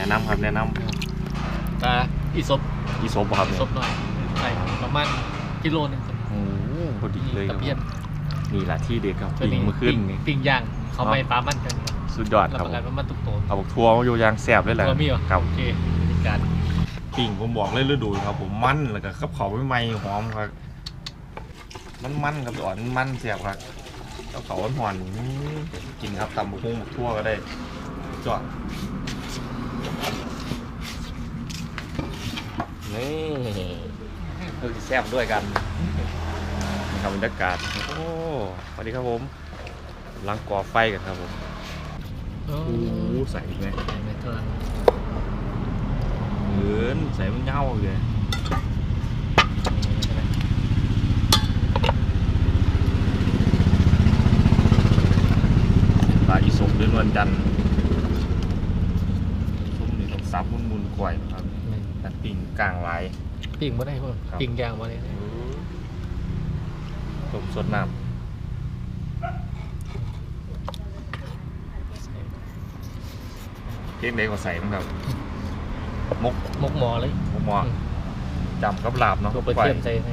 แนะนำครับแนะนตาอีศพำอีโซบบ่ครับอีเนี่ยศพหน่อยใส่ประมาณกิโลหนึงครับโอ้โหพอดีเลยคตะรับเพียนนี่แหละที่เด็กครับปิงเมื่อคืนนี่ ปิ้งย่างเขาไม่ปลามันกันครับสุดยอดรับครับประกันว่ามันทุกตัวเอาบักทัวร์มาโยยางแสบเลยแหละตัวมีเหรอ ครับโอเคมีการปิ่งผมบอกเลยฤดูครับ ผมมันแล้วก็กับเขาไม่ไหม้หอมครับมันมันครับอ่อนมันแสบครับกับเขาหอนๆอื้อกินครับตำบักหุ่งบักทั่วก็ได้จอด นี่เออแซ่บด้วยกันนี่ครับบรรยากาศ โอ้สวัสดีครับผมกำลังก่อไฟกันครับผมโอ้โอ้โหใส่อีกไหมไม่เท่าไหร่เหมือนใส่มันเงาเลยปลาอีสมด้วยนวลจันทร์ชุ่มนี่ต้อง ซับมุนมุนๆกล้วยนะครับแต่ปิ่งกลางไหลายปิ้งมาได้พวกครับปิ้งย่างมาได้นะต้มสดน้ำเพียงใดก็ใส่มันครับ มก มกหมอเลยมกหมอจำกับลาบเนาะก็ไปกล้วยเทียมใส่ใน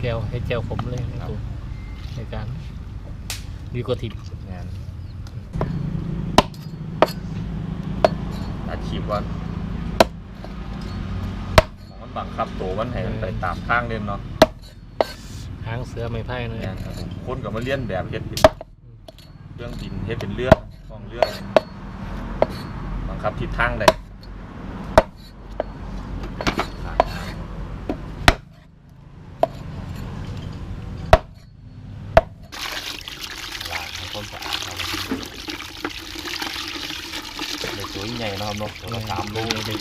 แก้วให้แก้วขมเลยในครับตัวในการดีกว่าทิพ งานตัดขีบก่อนมันบังคับตัวมันให้มันไปตามทางเล่นเนาะหางเสือไม่ไพ่เลยงานครับผมคนกับมาเลียนแบบเฮ็ดเป็นเรื่องดินเฮ็ดเป็นเรื่องกองเรื่องบังคับทิศทางได้ล้างให้คนสะอาดครับเด็กตัวให ญ่เนาะครับเนาะตัวละสามโลเดียว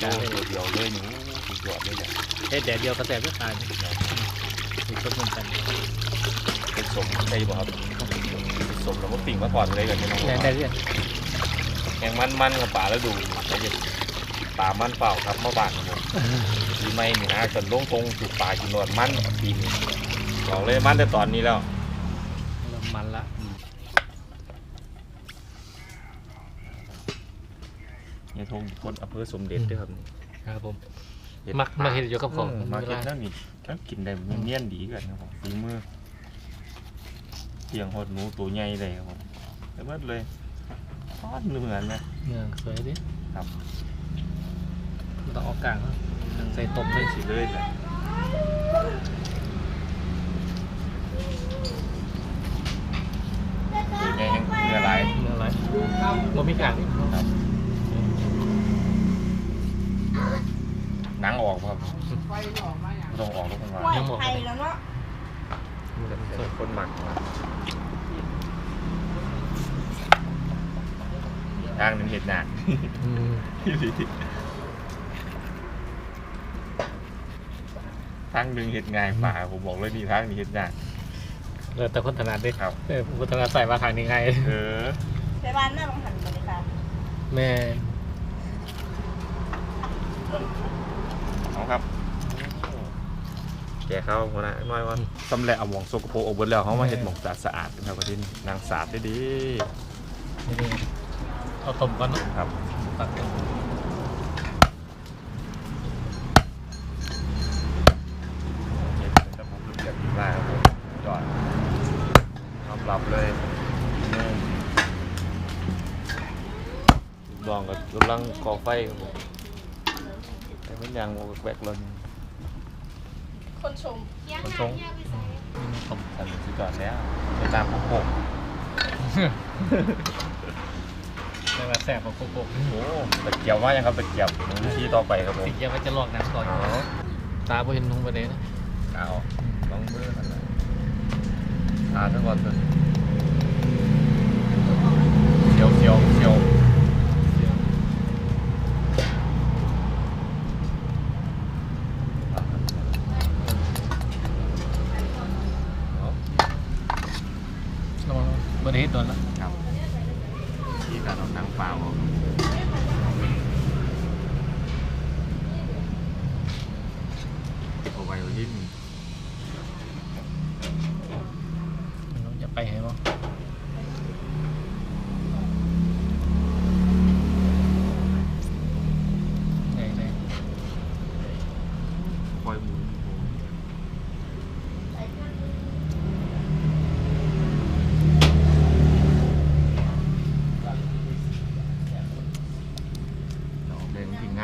เดียวเลยหนูสุดยอดเลยเนี่ยเฮ็ดแดดเดียวกระแสก็ตายถูกต้นเหมือนกันเป็นสมใช่ป่ะครับเป็นสมแล้วก็ปิ่งมาก่อนเลยกันใช่ไหมแดดได้เรื่อยแกงมันมันกับป่าแล้วดูแล้วจะป่ามันเปล่าครับเมื่อวานครับผมปีใหม่นี่นะจนลงทงถูกป่ากินนวดมันปีนี้บอกเลยมันแต่ตอนนี้แล้วเริ่มมันละ เนี่ย ทงคนอำเภอสมเด็จด้วยครับนี่ครับผม เห็ดมักมาเห็ดอยู่กับของเมาเห็ดนั่นนี่ก็กินได้เนียนๆดีกันครับผมฝีมือเพียงหดหนูตัวใหญ่เลยครับผมแต่เบิดเลยทอดเหมือนนะ เนื้อสวยดิครับมันต้องเออกกลางเนอะใส่ต้มเลยสิเลยแหละตัวใหญ่ยังเนื้อหลายเนื้ออะไรบ่มีกลางนี่ครับหนัง ออกครับไม่ต้องออกทุกคนมาไหวไทยแล้วเนาะเป็นคนหมักมาทางหนึงเห็ดหนักอืมทางหนึ่งเห็ดง่ายฝ่าผมบอกเลยนี่ทางนี้เห็ดยากเออแต่คนถนัดดิครับเออคนถนัดใส่มาทางนี้ไงเออไปบ้านแม่บางหันมาเลยค่ะแม่ เอาครับแกเข้าหัวหน้าน้อยว่าสำเร็จเอาหมองโซกโปรกอบเบิดแล้วเขามาเห็ดหมองสะอาดสะอาดกันครับประเทศนี้นางสาดได้ดีนี่เอาต้มก่อนเนอะครับตักต้มเห็ดเป็นระบบระเบียบดีมากครับผมยอดยอมรับเลยนี่ลูกดองกับกำลังก่อไฟครับผมแต่ไม่ยังแวกๆเลยค นชมคนชงต้มสั่นสุดยอดแล้วเป็นตามพวกผมแต่ว่าแซ่บกว่าโกโก้โอ้ตะเกียบว่ายังครับตะเกียบวิธีต่อไปครับผมสิ่งเดียวมันจะลอกน้ำก่อนอ๋อตาบ่เห็นนุ่งประเด็นนะเอาลองมือกันนะอ่าทั้งหมดเลยเซียวเซียวเซียวเอา บริเฮ็ดโดนละครับที่การออานั่งเปล่าออกเอาไว้เอายิ้ม เราจะไปให้บ่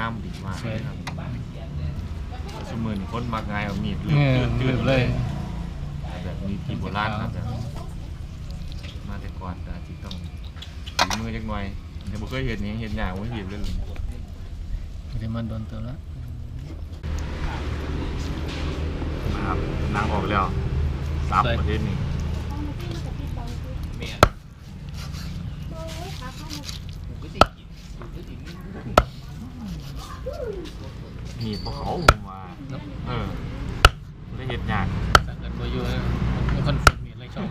ามดีมาก สวย ครับสมือนี่คนมักง่ายเอามีด เอ เลือ อ ดเลื ลื อด มเลย แบบนี้ที่โบราณครับแบบมาแต่ก่อนแต่ที่ต้องฝีมือจักหน่อยเดี๋ยวบ่เคยเห็นนี้เห็นอย่างว่าเห็นเลย เดี๋ยวมันโดนตัวแล้วนะครับนั่งออกแล้วสามประเทศนี้เมียมีพวกเขาผมมาเออได้เห็นอย่างสังเกตว่าอยู่มันคนฝึกมีอะไรชอบ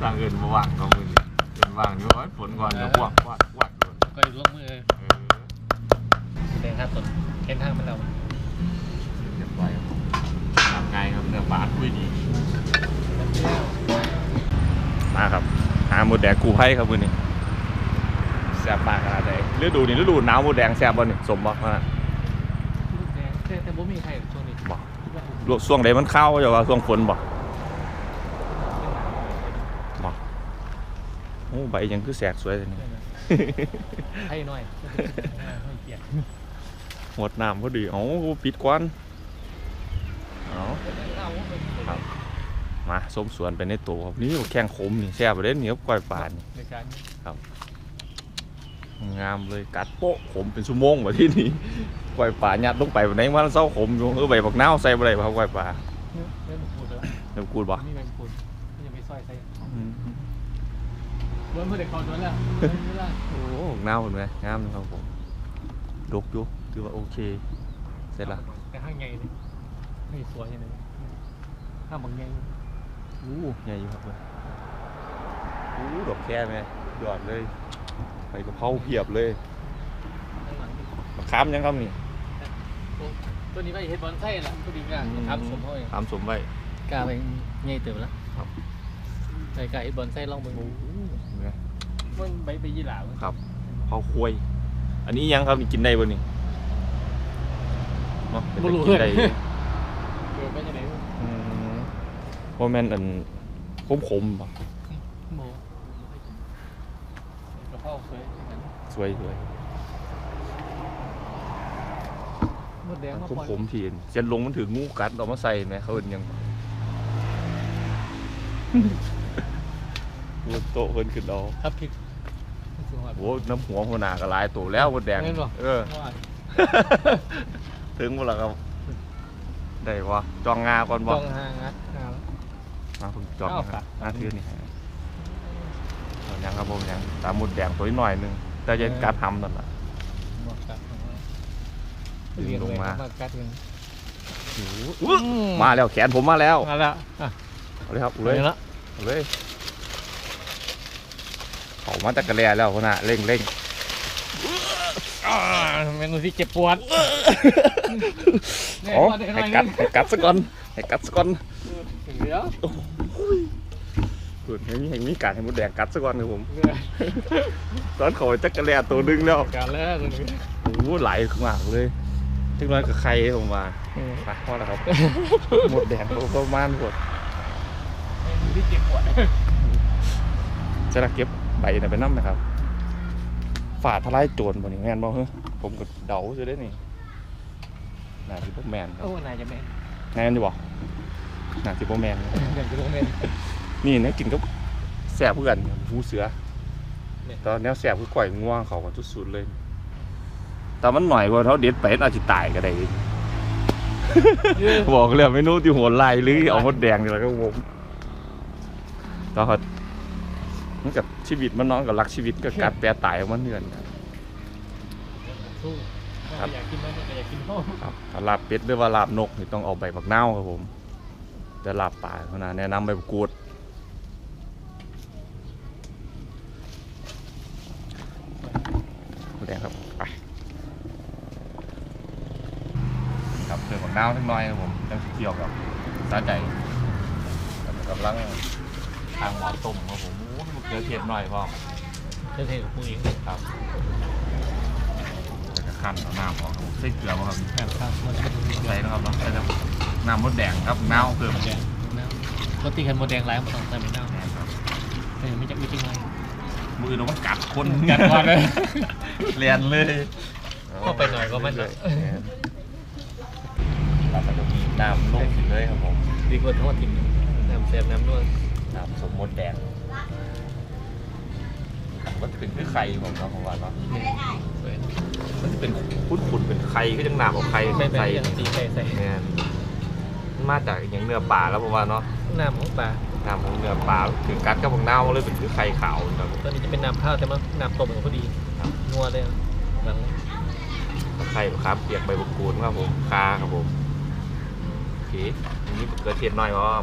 สร้างเงินมาว่างก็มือนี่เงินว่างอยู่ว่าฝนก่อนก็วกวาดวาดโดนก็ลงมือ เออแดงห้าต้นเค้นห้างมันเราเรียบร้อยครับผมทำไงครับเนื้อปลาคุยดี มาครับหาหมดแดงกูไพ่ครับมือนี้แซ่บมากขนาดไหนฤดูนี่ฤดูหนาวหมดแดงแซ่บบ่นี่สมบ่ขนาดลูกแดงแต่แต่บ่มีใครช่วงนี้บ่ลวกช่วงใดมันเข้าจะว่าช่วงฝนบ่บ่โอ้ใบยังคือแสกสวยเลยนี่ให้หน่อยให้เกียรติ หมดน้ำพอดีเอ้าปิดกวนเอ้าครับมาส้มสวนไปในตัวครับนี่แข้งขมนี่แซ่บเลยนี่ครับกล้วยป่านี่ในการงามเลยกัดโป๊ะขมเป็นชั่วโมงว่าที่นี่กล้วยป่ายัดลงไปวันไหนมันเศร้าขมอยู่เออใบบักนาวใส่บ่ได้บ่ครับกล้วยป่าเล่นพูดแล้วเดี๋ยวกูดบ่มีแมงพูดยังไม่ซอยใส่อืมโดนเพื่อนเด็กเขาโดนแล้วโดนแล้วโอ้บักนาวเห็นไหมงามนะครับผมดกอยู่ ถือว่าโอเค เสร็จละแต่ข้างใหญ่เลยไม่สวยอย่างนี้ข้างบางใหญ่อู้ใหญ่อยู่ครับเลยอู้ดอกแค่ไหมยอดเลยใบกะเพราเพียบเลยข้างหลังนี่มะขามยังครับนี่ตัวนี้ไปเฮ็ดบอลไส้ละตัวนี้ก็ทำสมพ่อยขามสมไว้กาไปใหญ่เติบแล้วครับใส่กาเฮ็ดบอลไส้ลองไปโอ้โหเห็นไหมมันใบไปยี่หลาครับเผาคุยอันนี้ยังครับนี่กินได้บ่นี่เนาะเป็นแต่กินได้อยู่เกิดไปยังไงอืมโมเมนต์อันขมขมๆป่ะโมกระเพราเคยสวยสวยมดแดงมาขมปล่อยขมๆทีนเส้นลงมันถืองูกัดเอามาใส่ไหมเขาเอินยัง บนโต๊ะเพิ่นขึ้นเอาครับพริกสวยโอ้น้ำหัวหัวหน้าก็หลายตัวแล้วมดแดงเห็นบ่ เออ ว่า ถึงเวลาครับ ได้วะจองงาก่อนบ่ต้องหางัดหา มาผมจองเอางาค่ะหน้าทื่อนี่เอายังครับผมยังตามมดแดงตัวนิดหน่อยหนึงแต่จะกัดทำนั่นแหละหมดครับดึงลงมากัดกันโอ้โหมาแล้วแขนผมมาแล้วมาแล้วอะเอาเลยครับเอาเลเลยยละเอาเลยเขามาจากกระแลแล้วคนน่ะเร่งเร่งอ่า เมนูที่เจ็บปวดอ๋อให้กัดให้กัดสักก่อนให้กัดสักก่อนเดี๋ยวเพื่อนให้มีให้มีการให้มดแดงกัดสักก่อนครับผมเดี๋ยวตอนเขาจักกระแลตัวดึงแล้วการแล้วคนนี้โอ้โหไหลมากเลยจังน้อยกับใครผมมาไปพอแล้วครับหมดแดงเขาประมาณหมดเมนูที่เจ็บปวดจะรักเก็บใบน่ะไปน้ำนะครับ ฝาทลายโจรบ่นี่แมนบ่เฮ้ยผมก็เดาจะได้นี่น่าสิบ่แมนครับโอ้นายจะแม่นแมนอยู่บ่น่าสิบ่แมนเดี๋ยวจะต้องแม่นนี่เนี่ยกินก็แสบเพื่อนหูเสือเนี่ยตอนแนวแสบคือก่อยง่วงเขาก็สุดๆเลย แต่มันหน่อยกว่าเขาเด็ดไปอาจจะตายก็ได้บอกเลยไม่นู้ที่หัวไหลหรือเอามดแดงนี่แหละก็วงตอนเขา มันกับชีวิตมันน้องกับรักชีวิตก็กัดแปรตายของมันเนื่อนกันสู้ครับอยากกินมันอยากกินข้าวครับถ้าลาบเป็ดหรือว่าลาบนกนี่ต้องเอาใบบักนาวครับผม แต่ลาบป่าเท่านั้นแนะนำใบบักกูดหมูแดงครับไปครับเติมบักนาวนิดหน่อยครับผมยังเกี่ยวกับสาใจกำลังทางหมอต้มครับผม โอ้ยมะเขือเทศหน่อยพ่อเท่ๆกับมือเองครับแล้วก็ขั้นเอาน้ำออกครับผมใส่เกลือบ่ครับครับครับมันก็จะมีใส่นะครับเนาะใส่แต่น้ำมดแดงครับนาวเพิ่มมดแดงน้ำปกติกันมดแดงหลายมันต้องใส่ไม่น้ำครับเออไม่จักไม่จริงเลยมือเรามันกัดคนกัดก่อนเลยเรียนเลยเข้าไปหน่อยก็มันเลนะยเราก็จะมีน้ำลงถึงเลยครับผมดีกว่าทอดทิ้งน้ำแซ่บน้ำนวลน้ำสมมติแดง ก็จะเป็นคือไข่ผมเนาะผมว่าเนาะสวยมันจะเป็นขุ่นๆเป็นไข่ก็ยังหนาของไข่ใส่ไปไข่อย่างตีไข่ใส่แม่นมันมาจากอย่างเนื้อปลาแล้วผมว่าเนาะน้ำของปลาน้ำของเนื้อปลาถึงกัดกับของเน่าเลยเป็นคือไข่ขาวครับตัวนี้จะเป็นน้ำข้าวแต่มันน้ำต้มของพอดีนัวเลยหลังไข่มะขามเปียกใบมะกรูดครับผมคาครับผมโอเคอันนี้เกลือเทียมหน่อยว่า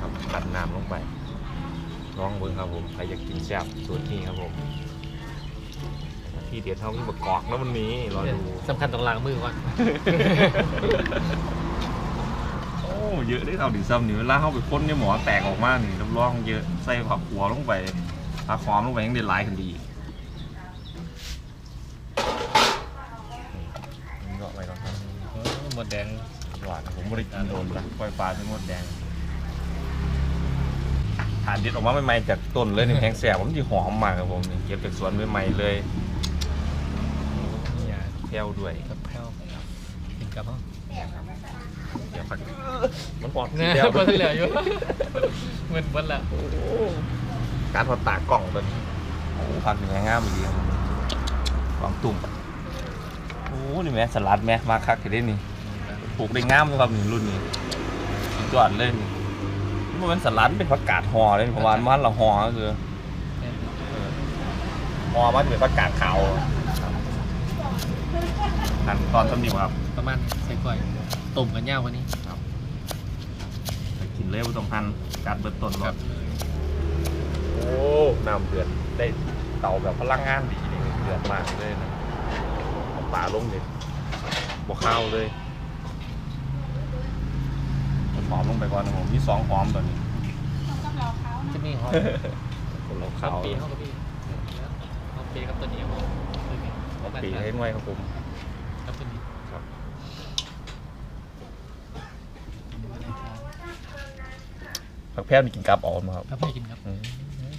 ครับตัดน้ำลงไป ลองเบิ้งครับผมใครอยากกินแซ่บสูตรนี้ครับผม ที่เด็ดเท่าที่บะกอกแล้วมันมีรอดูสำคัญต้องล้างมือก่อน โอ้เยอะได้เท่าดิซ้ำนี่เวลาเข้าไปค้นเนี่ยหมอแตกออกมานี่รับรองเยอะใส่ผักหัวลงไปผักหอมลงไปยังได้หลายกันดีนี่ก็ไปก่อนครับหมดแดงหวานผมไม่ได้กินโดนละปล่อยปลาเป็นมดแดง ทานเด็ดออกมาใหม่ๆจากต้นเลยนี่แห้งแสบผมที่หอมมากครับผมนี่เก็บจากสวนใหม่ๆเลยอย่าแก้วด้วยกับแพ้วกินกับห้องเดี๋ยวผักมันปอดนะแก้วพอเหลืออยู่เหมือนวันละการพอตากล่องตัวนี้โอ้ผักอย่างงามดีครับกล่องตุ่มโอ้นี่แม่สลัดแม่มาคักทีได้นี่ปลูกได้งามเลยครับนี่รุ่นนี้สุดยอดเลยนี่นี่ มันเป็นสลัดเป็นผักกาดห่อเลยประมาณมันละห่อก็คือพอมันเป็นประกาศข่าวขั้นตอนสำนีครับประมาณใส่ก่อยต้มกันยาวกว่านี้ไปกินเลยผู้ต้องพันการเบิดต้นครับโอ้น้ำเดือดได้เตาแบบพลังงานดีนี่เดือดมากเลยนะเอาปลาลงเด็ดบวข้าวเลยเอา หอมลงไปก่อนนะผมมีสองหอมตอนนี้กับเราเขาจะมีหอมคนเราข้าขาววปีเข้ากับพี่ข้าวปีกับตัวนี้ครับเอาปีให้หน่วยครับผมครับตัวนี้ครับผักแพรวนี่กินกับออกมาครับครับให้กินครับอืม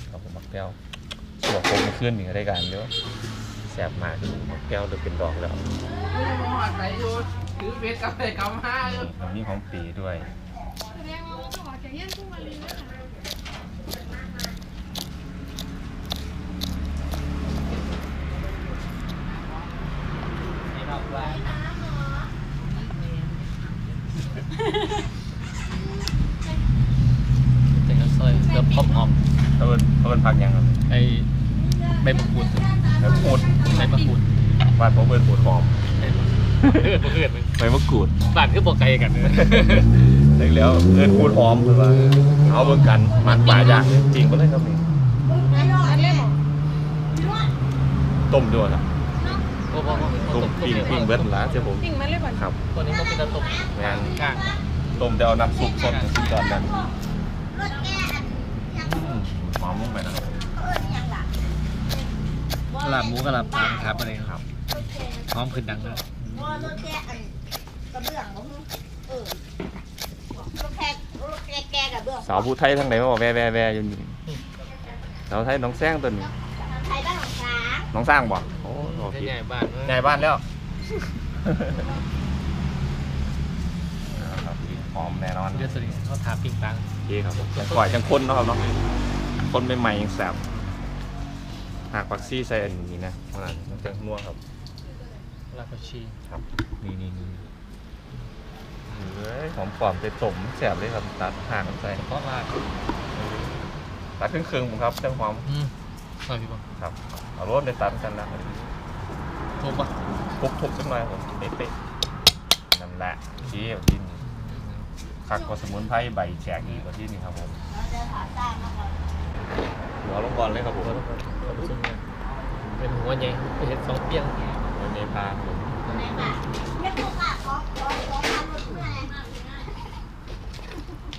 ครับผมมักแก้วสวกผมมาขึ้นหนึ่งได้การเยอะแสบมากมักแก้วเลยเป็นดอกแล้วหอดไหนอยู่ถือเบ็ดกับไปกำห้าอยู่น้ำนี่ของปีด้วย แต่ก็ซอยเริ่มพร้อมหอมเขาเป็นเขาเป็นพักยังครับไอ้ใบมะกรูดแล้วพูดใบมะกรูดบ้านผมเป็นปูดหอมเกิดบ่เกิดมึงใบมะกรูดบ้านคือบ่ไกลกันเลยได้ แล้วเอินพูดหอมเลยว่าเอาเบิ่งกันมันป่าย่างจริงปะเลยครับนี่ไม่รอดเลยหรอต้มด้วยครับโอ้โหต้มปิ้งปิ้งเบิร์ดละเจ้าผมจริงไหมเลยบ่ครับตัวนี้ต้องเป็นน้ำตกแมนกลางต้มแต่เอาน้ำซุปสดสุดยอดแล้วอืมหอมลงไปนะครับลาบหมูกับลาบปลาครับอะไรครับหอมขึ้นดังเลยว่ารถแกอันกระเบื้องบ่เออรถแกรถแกแกกระเบื้อง สาวผู้ไทยทั้งไหนมาบอกแว่แว่แว่อยู่นี่สาวไทยน้องแซงตัวนี้ไทยบ้านของช้างน้องสร้างบ่โอ้โหใหญ่บ้านใหญ่บ้านแล้วครับหอมแน่นอนเดือดสนิทเขาถามปิ้งตังโอเคครับผมยังก่อยยังคนเนาะครับเนาะคนใหม่ๆยังแสบหากปักซี่ใส่อันนี้นะขนาดมันจะนัวครับลาบผักชี ครับนี่นี่นี่ เฮ้ยหอมปลอมไปสมแสบเลยครับตัดห่างกันใส่เฉพาะลาบตัดครึ่งครึ่งๆผมครับจังหอมอืมใส่พี่บอลครับเอารสในตัดกันนะทุบปะทุบทุบๆสักหน่อยผมเป๊ะๆนั่นแหละชี้แบบที่นี่คักกว่าสมุนไพรใบแฉกอีกกว่าที่นี่ครับผมเราจะหาสร้างมาก่อนหัวลงก่อนเลยครับผมตัวทุกคนตัวผสมเนี่ยเป็นหัวใหญ่เห็ดสองเปียงมันมีพาผมไหนค่ะไม่ถูกอะขอขอขอทำรถเมื่อไหร่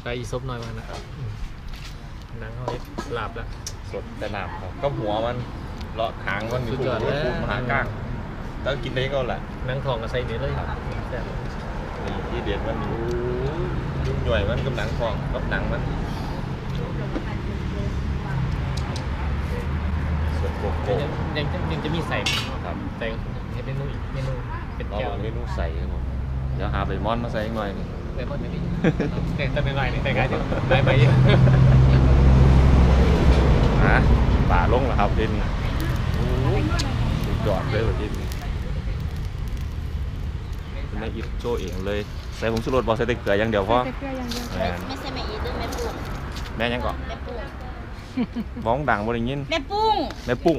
ไปอีซบหน่อยมานะครับหนังเขาเฮ็ดลาบแล้ว สดแต่น้ำครับก็หัวมันเลาะหางมันสุดยอดเลยมหากลางแล้วกินได้ก็แหละหนังทองกับใส่เนื้อเลยแซ่บนี่ที่เด็ดมันอยู่ยุ่งหน่วยมันกับหนังทองกับหนังมันสดโกโก้ยังยังยังจะมีใส่ครับใส่ให้เมนูอีกเมนูเป็นลองแก้วเมนูใส่ครับผมเดี๋ยวหาใบมอนมาใส่อีกหน่อยหนึง เลมอนไม่มีแต่แต่เป็นไรนี่แต่งานเดียวได้ไปเยอะฮะป่าลงแล้วครับทีนี้โอ้ยสุดยอดเลยวันทีนี้ไม่อิบโชเองเลยใส่ผงชูรสบอใส่แต่เกลืออย่างเดียวพอใส่เกลือไม่ใช่แม่อีด้วยแม่ปุ้งแม่ยังก่อนแม่ปุ้งบ้องดังบ่ได้ยินแม่ปุ้งแม่ปุ้ง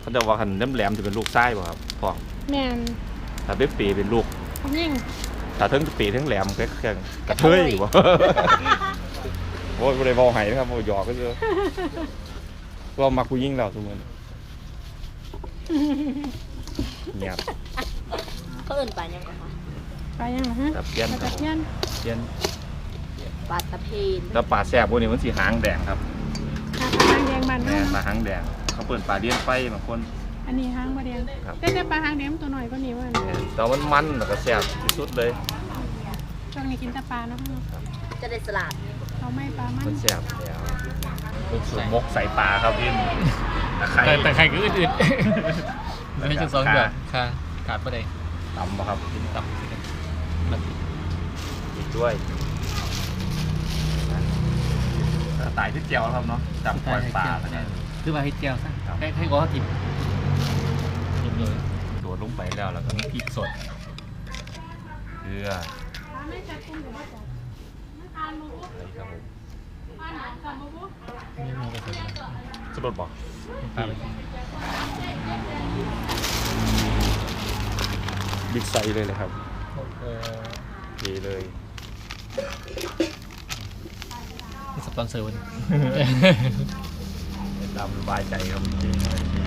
เขาจะว่าคันแหลมๆจะเป็นลูกไส้ป่ะครับพ่อแม่นถ้าเป็นปีเป็นลูกยิ่ง ถ้าทั้งปีทั้งแหลมก็แค่กระเทยบ่โอ้ยบ่ได้เว้าให้นะครับบ่หยอกก็เจอว่ามักผู้หญิงแล้วทุกมื้อนี้เงียบเขาเอื่นป่ายังก่อนคะไปยังเหรอฮะแต่เปลี่ยนมาครัตะบเพียนเปลี่ยนปลาตะเพนแล้วปลาแซ่บพวกนี้มันสีหางแดงครับหาปลาหางแดงบานแม่เนาะปลาหางแดง เขาเปิดปลาเลี้ยนไฟบางคน อันนี้หางบ่แดงครับ แต่แต่ปลาหางแดงมันตัวหน่อยก็นี่ว่าแต่ว่ามันมันแล้วก็แซ่บที่สุดเลย ช่วงนี้กินแต่ปลาเนาะจะได้สลัดเอาไม่ปลามันมันแซ่บแล้วเป็นสูตรมกใส่ปลาครับพี่ตะไคร้แต่แต่ใครก็อื่นๆไม่ใช่จุดสองแบบค่ะขาดประเดี๋ยวตำบ่ครับตับมันอีกด้วยกระต่ายที่เจียวครับเนาะจับปล่อยปลาแล้วกันคือว่าให้เจียวซะครับให้ให้ก้อทิมทิ มเลยโดดลงไปแล้วแล้วก็มีพริกสดเกลือปลาไม่จัดกุ้งหรือว่าจัดไม่ทานหมูอะไรครับผมปลาหนามกับหมูนี่มันก็สวยสดบ่ปลาไปบิ๊กไซส์เลยเลยครับเออดีเลยนี่สปอนเซอร์วันตามสบายใจครับจริง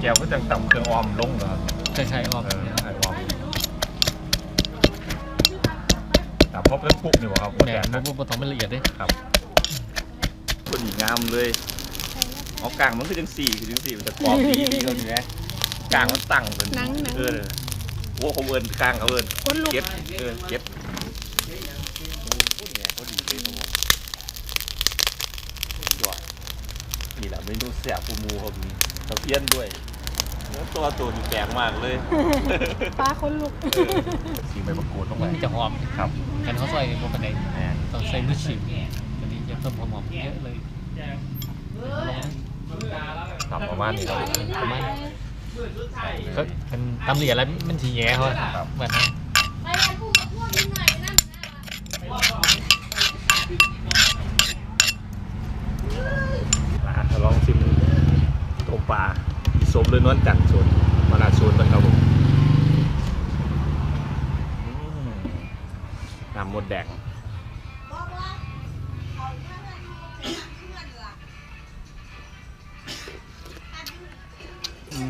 แก้วก็จังต่ำเครื่องออมลงเหรอครับใช่ใช่ออมเออไอ้ออมแต่พบแล้วปุ๊บนี่หว่าครับแหนแต่มบุบต้องเป็นละเอียดด้วยครับพอดีงามเลยเอากลางมันคือจังสี่คือจังสี่มันจะกรอบดีดีเขาอยู่ไหมกลางมันตั้งเป็นหนังหนังเออโอ้เขาเอินกลางเขาเอินคนลุกเก็บเออเก็บโอ้โหเนี่ยเขาดีเลยครับผมยอดนี่แหละเมนูแสบปูมูเขามี ตะเพียนด้วยแล้วตัวตัวนี่แปลกมากเลยปลาคนลุกเออสีใบมะกรูดลงไปมันจะหอมครับกันเขาใส่บนบันไดแม่ต้องใส่ลูกชิ้นอันนี้จะเพิ่มความหอมเยอะเลยทำประมาณนี้ครับประมาณก็เป็นตำเหลียแล้วมันทีแย่เขาเหมือนนั้น อะลองชิมต้มปลาสมเลย นวลจันทร์ชวนมานาชวนกันครับผมนำหมดแดงอื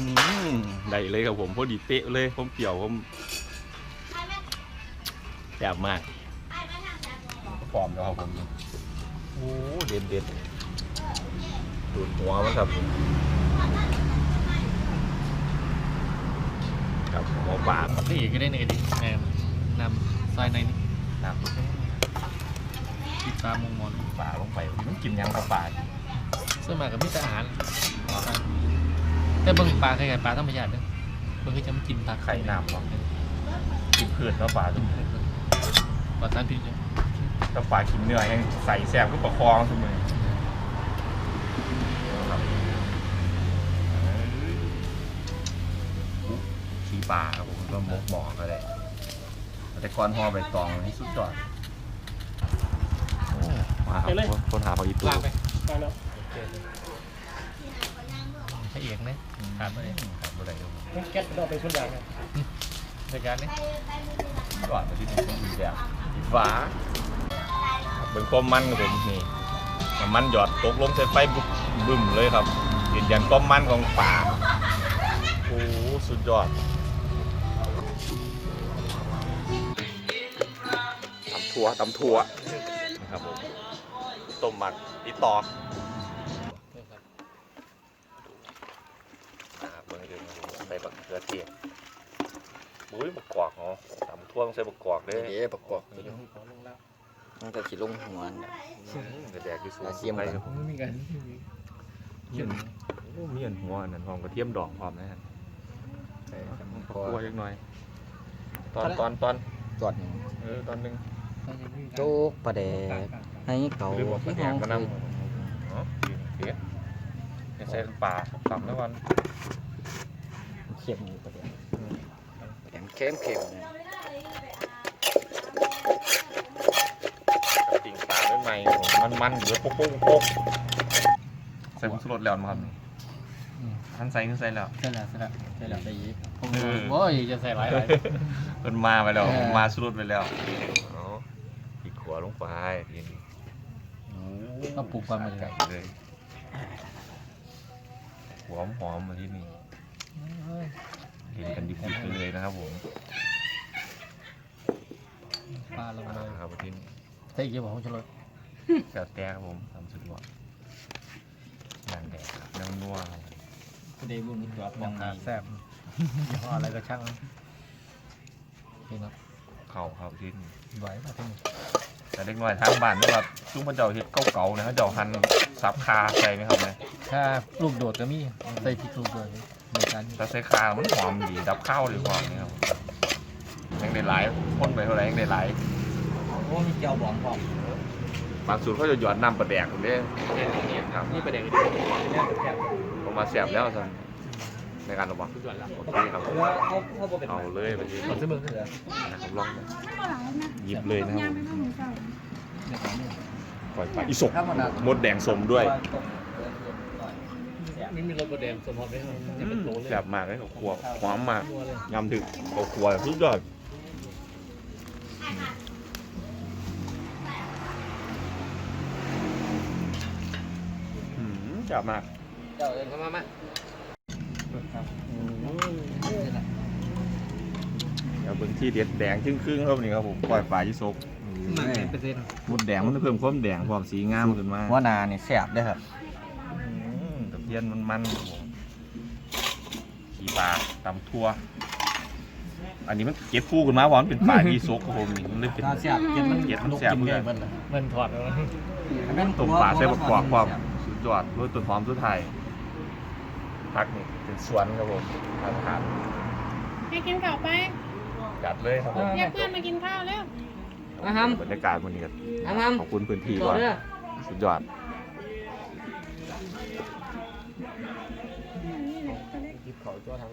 มได้เลยครับผมพอดีเป๊ะเลยผมเปรี้ยวผมแซ่บมากฟอมแล้วครับผมโอ้เด็ดเด็ดดูดหัวมันครับ หัวปลานี่ก็ได้ในดิแหนมนำซอยในนี้นำติดตามงมอนปลาลงไปมันกินยังกับปลาเส่วนมากับมิตรอาหารแต่เบิ่งปลาคล้ายๆปลาธรรมชาติเด้อเบิ่งก็จะไมันกินปลาไข่น้ำเนาะกินพืชแล้วปลาทุกปลาสารพิษเนี่ยถ้าปลากินเนื้อยังใส่แซ่บก็ประคองเสมอ ปลาครับผมก็มกหมอก็ได้แต่ก่อนห่อใบตองนี่สุดยอดโอ้มาครับคนหาเขาอีกตัวลากไปไปแล้วให้เอียงนะขาดไปเลยครับบ่ได้ครับผมแก๊สเราไปชุดใหญ่ครับในการนี้ก่อนมาที่นี่ต้องมีแบบสีฟ้าเบิ่งความมันครับผมนี่น้ำมันหยอดตกลงใส่ไฟบึ้มบึ้มเลยครับยืนยันความมันของปลาโอ้สุดยอด ถั่วตำถั่วนะครับผมต้มหมักอีตอกอ่าเบิ่งเองครับผมใส่บักเขือเทศบุ้ยบักกอกเนาะตำทั่วต้องใส่บักกอกเด้เอ๋ประกอบนี่มันก็สิลงหัวน่ะกระแดกที่สูงกระเทียมไปก่อนครับผมไม่มีกันเมียนโอ้เมียนหัวอันนั่นหอมกระเทียมดอกพร้อมนะฮะใส่ครับกลัวจักหน่อย ตอนตอนตอนจอดหนึ่งเออตอนหนึง โจ๊กปลาแดกให้เขาหรือบอกกระที่แดเฮากมาเคนำยเนาะเดี๋ยวอย่าใส่ปลาต่ำแล้ววันเค็มอยู่ปลาแดกปลาแดกเค็มเค็มๆนะกับติ่งปลาด้วยไหมมันมันๆเดี๋ยวโป๊กโป๊กโป๊กใส่ผงชูรสแล้วมั้งครับนี่ท่านใส่ก็ใส่แล้ว ใช่แล้วใช่แล้วใช่แล้วได้ยินผมเออ โอ้ยจะใส่หลายหลาย มันมาไปแล้วเออ มาชูรสไปแล้วเอาอีกขวลง ไปทีนี้ก็ปลูกความมันไก่เลยหอมหอมมาที่นี่เห็นกันดิบๆไปเลยนะครับผมปลาลงเลยครับที่นี่ใส่เกี่ยวกับของชลดแซ่บแต่ครับผมทำสุดยอดนางแดงครับน้ำนัวครับก็ได้บุญจอดมมอองงดีแซ่บยี่ห้ออะไรก็ช่างนี่เนาะเข่าครับที่นี่ไหวมาที่นี่ แต่เล็กน้อยทางบ้านนี่ว่าซุ้มพระเจ้าเฮ็ดเก่าๆนะเขาเจ้าหั่นสับคาใส่ไหมครับเนี่ยถ้าลูกโดดก็มีใส่พริกลูกโดดในการถ้าใส่คามันหอมดีดับข้าวดีกว่านี่ครับยังได้หลายพ่นไปเท่าไหร่ยังได้หลายโอ้มีเจียวบองพร้อมบางสูตรเขาจะหยอดน้ำปลาแดกผมเด้ครับนี่ประเด็นผมมาเสียบแล้วสันในการระวังสุดยอดแล้วโอเคครับเออเอาเอาบ่เป็นเอาเลยไปทีขอซื้อมือนะครับลองไม่มาหลายนะหยิบเลยนะครับ ย่างผมไม่ต้องหมูเศร้าปล่อยไปอีสกธรรมดามดแดงสมด้วยไม่มีรสประเด็นสมมติไหมครับจะเป็นโตเลยแซ่บมากเลยขวบหอมมากนัวเลยยำถึกเอาขวบสุดยอดอืมแซ่บมากเจ้าเอิ้นมามามาเดี๋ยวเบิ่งที่เด็ดแดงครึ่งๆครับนี่ครับผมปล่อยปลายี่สก มาเจ็ดเปอร์เซ็นต์มดแดงมันจะเพิ่มความแดงความสีงามขึ้นมาหัวหนานี่แซ่บเด้อครับอืมตะเพียนมันมันๆครับผมขี่ปลาตำทั่ว อันนี้มันเก็บคู่กันมาเพราะมันเป็นปลายี่สกครับผมนี่มันเลยเป็น ถ้าแซ่บเก็ดมันเก็ดมันแซ่บกินเพื่ได้อน เบิดล่ะมันถอดแล้วต้มปลาใส่บักกวากความสุดยอดด้วยต้นหอมสุดไทยพักนี่เป็นสวนครับผมทานอาหารให้กินข้าวไปจัดเลยครับผมเรียกเพื่อนมากินข้าวแล้ว มาฮัม บรรยากาศวันนี้ครับมาฮัมขอบคุณพื้นที่ต่ก่ออนเด้อ สุดยอดทิพเขาตัวทาง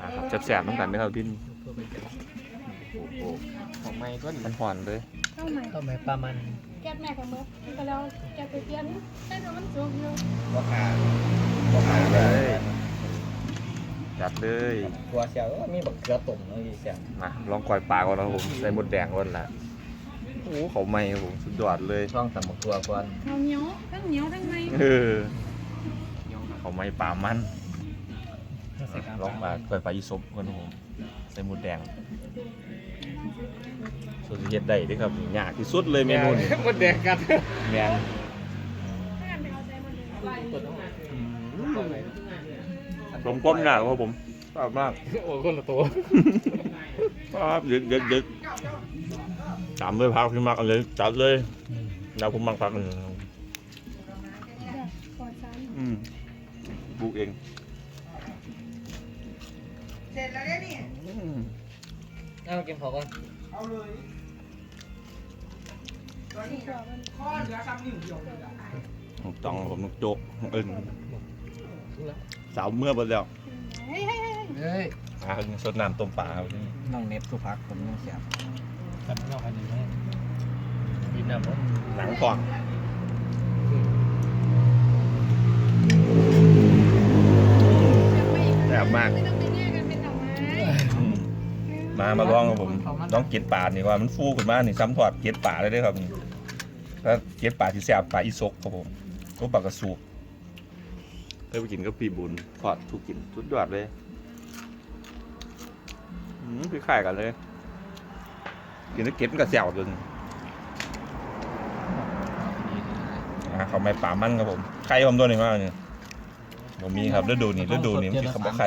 นะครับแซ่บๆน้ำกันนะครับพี่นี่เพื่อไปเจอโอ้โหของไม่ก็มันห่อนเลยเข้าใหม่ก็ไม่ปลามันแก๊สแม่กับมือก็แล้วแก๊สไปเปลี่ยนให้ดูมันสูงอยู่บ่ขาบ่ขาเลเลยยจัดเลยกลัวเสียวมีบักเขือต้มเนาะอีแซ่บมาลองก่อยปลาก่อนนะครับผมใส่หมดแดงก่อนละโอ้โหเขาไม่ครับผมสุดยอดเลยช่องตำบักตัวก่อนเอาเหนียวทั้งเหนียวทั้งในเออเขาไม่ปลามันใส่กลางลองปลาก่อยปลาอีสบก่อนครับผมใส่หมดแดงส่วนที่เฮ็ดได้เด้อครับยากที่สุดเลยเมนูนี้มันแดงกันแมนตัวต้องผมก้มหน้าครับผมชอบมากโอ้คนละตัว ครับดึกดึกดึก ตามด้วยพักขึ้นมากันเลยจัดเลยแล้วผมมักพักกันปลอดสารอืมปลูกเองเสร็จแล้วเนี่ยนี่อืมเอากินข้าวก่อนเอาเลยตัวนี้ข้อเหลือซ้ำนิ้วเดียวเลยอะผมต้องผมต้องโจกเอิญสาวเมื่อหมดแล้วเฮ้ยเฮ้ยเฮ้ยเฮ้ยอ่าสดน้ำต้มปลาครับนี่น้องเน็ตกูพักคนนึงแซ่บ ตัดนอกอันนี้ให้บินน้ำมันหนังก่อนแซ่บมาก ไม่ต้องไปแยกกันเป็นดอกไมา มาลองครับผมลองเก็ดปลานี่ว่ามันฟูขึ้นมานี่ซ้ำทอดเก็ดปลาเลยเด้อครับนี่ถ้าเก็ดปลาที่แซ่บปลาอีซกครับผมก็ปลากระสูบเคยไปกินกับพี่บุญทอดถูกกินสุดยอดเลย อืมคือขายกันเลย กินแล้วเก็บมันก็แซ่บจนอ่าเขาไม่ป่ามันครับผมไข่ผมตัวนี้มากเนี่ยผมมีครับฤดูนี้ฤดูนี้มันคือคำว่าไข่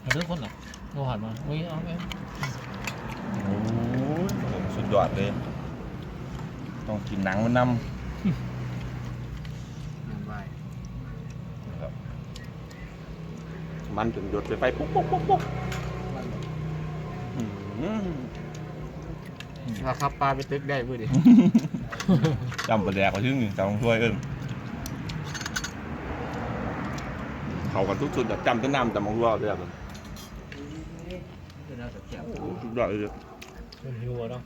เอาเรื่องคนเหรอโมหันมาอุ้ยเอาไปโอ้ยผมสุดยอดเลย ต้องกินหนังมันนำน้ำใบครับมันจนหยดไปไฟปุ๊บปุ๊บปุ๊บปุ๊บอื้อหือเราขับปลาไปตึกได้เพื่อดิจำประแดกมาถึงนี่จำถ้วยเอิ้นเขากันทุกสุดแบบจำแต้นน้ำจำมังรอดเลยแบบน่าจะเจียวสุดยอดเลยมันหิวเนาะ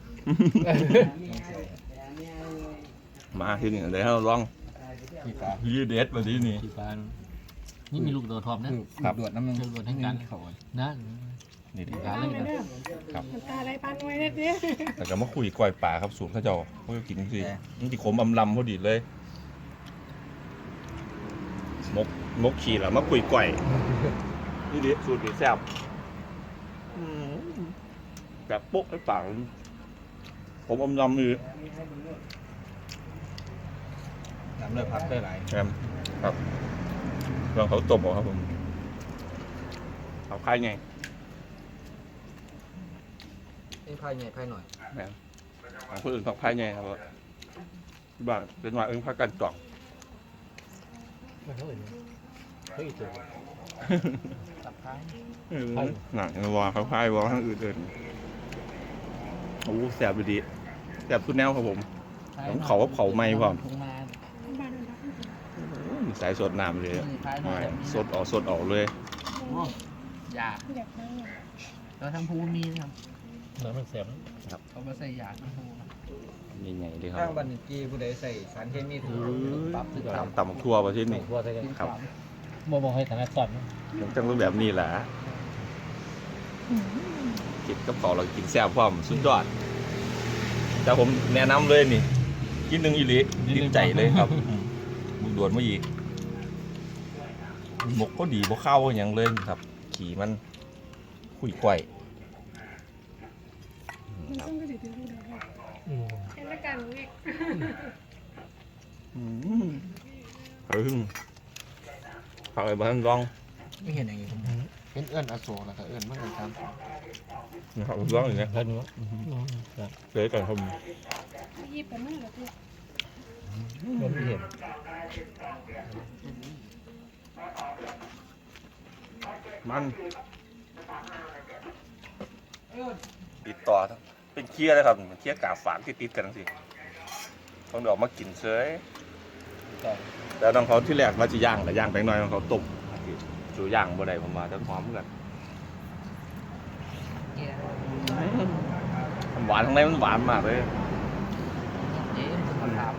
มาที่นี่เลยให้เราลองพี่ฟ้ายืดเด็ดมาที่นี่สีฟ้า นี่มีลูกตัวทอมนะครับ ดวดน้ำมันเชิญดวดให้กันเขานะนี่ดีร้านเลยนะครับมันตาอะไรปานไว้เนี่ยเนี่ย แต่ก็มาคุยกล้อยป่าครับสูตรข้าเจ้าเขาจะกินสิมันจะขมอำลำพอดีเลยมกมกขี่แล้วมาคุยกล้อยนี่ดิสูตรดีแซ่บอืมแบบปุ๊กให้ปากผมอำลำเลยน้ำเลือดพักได้หลายครับครับ ลองเขาตบเอาครับผมเขาคายไงนี่พายใหญ่พายหน่อยแม่นของคนอื่นเขาคายไงครับที่บ้านเป็นว่าเอิ้งพักกันจ่อง มันเท่าไหร่เฮ้ยตัวตับพายเออหนังวอเขาคายวอทั้งอื่นอื่นโอ้โหแสบไปดีแสบทุกแนวครับผมต้องเขาว่าเผาไหม้ก่อนทุ่งนาบ้านนั้นรัก อืมใส่สดน้ำเลยอะพายหน่อยสดออกสดออกเลยยาอยากนั่งแล้วทั้งพูมีครับน้ำมันแสบเขามาใส่ยาทั้งพูนี่ไงเลยครัข้าบงวันกี้ผู้ใดใส่สารเคมีถึงปั๊บถึงตำตำทั่วประเทศนี่ ทั่วไทยกันครับ บ่บอกให้ทางนั้นก่อนมันจังเป็นแบบนี้แหละกินกับเผาเรากินแซ่บพร้อมสุดยอด แต่ผมแนะนำเลยนี่ กินหนึ่งอีหลีติดใจเลยครับบุกดวนมาอีก หมกก็ดีบ่เข้าอย่างเลยครับ ขี่มันคุยไกวมันต้องก็สิถึงดูเดี๋ยวค่ะเห็นแล้วกันเว้ยอืมเฮ้ยผักอะไรบ้างลองไม่เห็นอย่างนี้เป็นเอื้อนอโศกแล้วก็เอื้อนมากเลยครับนะครับลองอย่างเงี้ยท่านว่าเลยกันครับยี่ปมือเหรอพี่มันไม่เห็น มัน ติดต่อเป็นเคี้ยเลยครับเป็นเคี้ยกาฝากที่ติดกันสิต้องเดี๋ยวออกมากินเฉยแล้วน้องเขาที่แรกว่าจะย่างแต่ย่างไปหน่อยน้องเขาต้มจูย่างบ่ได้ผมมาจะหอมกันมันหวานข้างในมันหวานมากเลยเอ๊ะมันถาม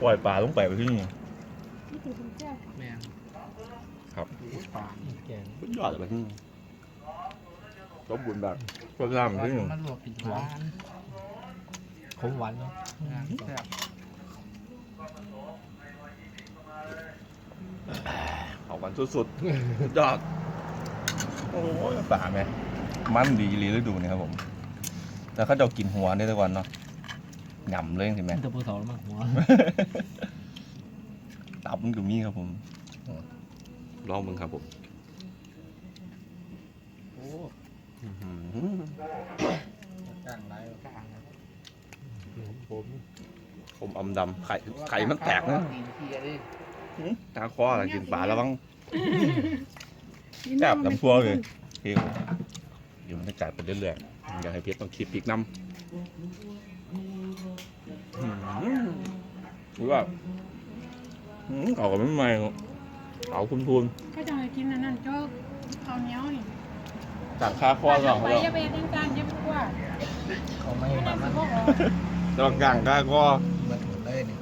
ปล่อยปลาลงไปไปที่นี่นี่คือคุณเจ้า แม่ ครับปลาแกงสุดยอดเลยที่นี่สมบูรณ์แบบก็ย่างที่นี่มันหลวกกินหวานขมหวานเนาะแซ่บเขากันสุดๆสุดยอด โอ้ยปลาไหมมันดีเลยฤดูนี่ครับผมแล้วเขาจะเอากินหัวได้ทุกวันเนาะหย่ำเลยสิแม่มันจะพูดเสาแล้วมั้งหัว ตับมันก็มีครับผม ลองมึงครับผมโอ้อื้อหือก้างไรก้างผมผมอำดำไข่ไข่มันแตกนะตีนเทียดิหือตาคออะไรกินปลาแล้วบ้าง แซ่บลำพัวเลยเฮ้ยเดี๋ยวมันจะจ่ายไปเรื่อยๆอยากให้เพชรต้องคีบปีกน้ำอื้อหือรู้ว่าอื้อเขากับไม่ใหม่ เขาคุณพูนก็จะให้กินอันนั้นโจ๊กข้าวเหนียวนี่ต่างค่าข้อสองไปแล้วอย่าไปเล่นการเย็บกว่าเขาไม่ไม่ได้มาสิมันพวกเราแล้วกลางค่าข้อมันถึงเลยนี่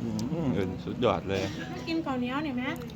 อื้อหือสุดยอดเลยกินข้าวเหนียวนี่แม่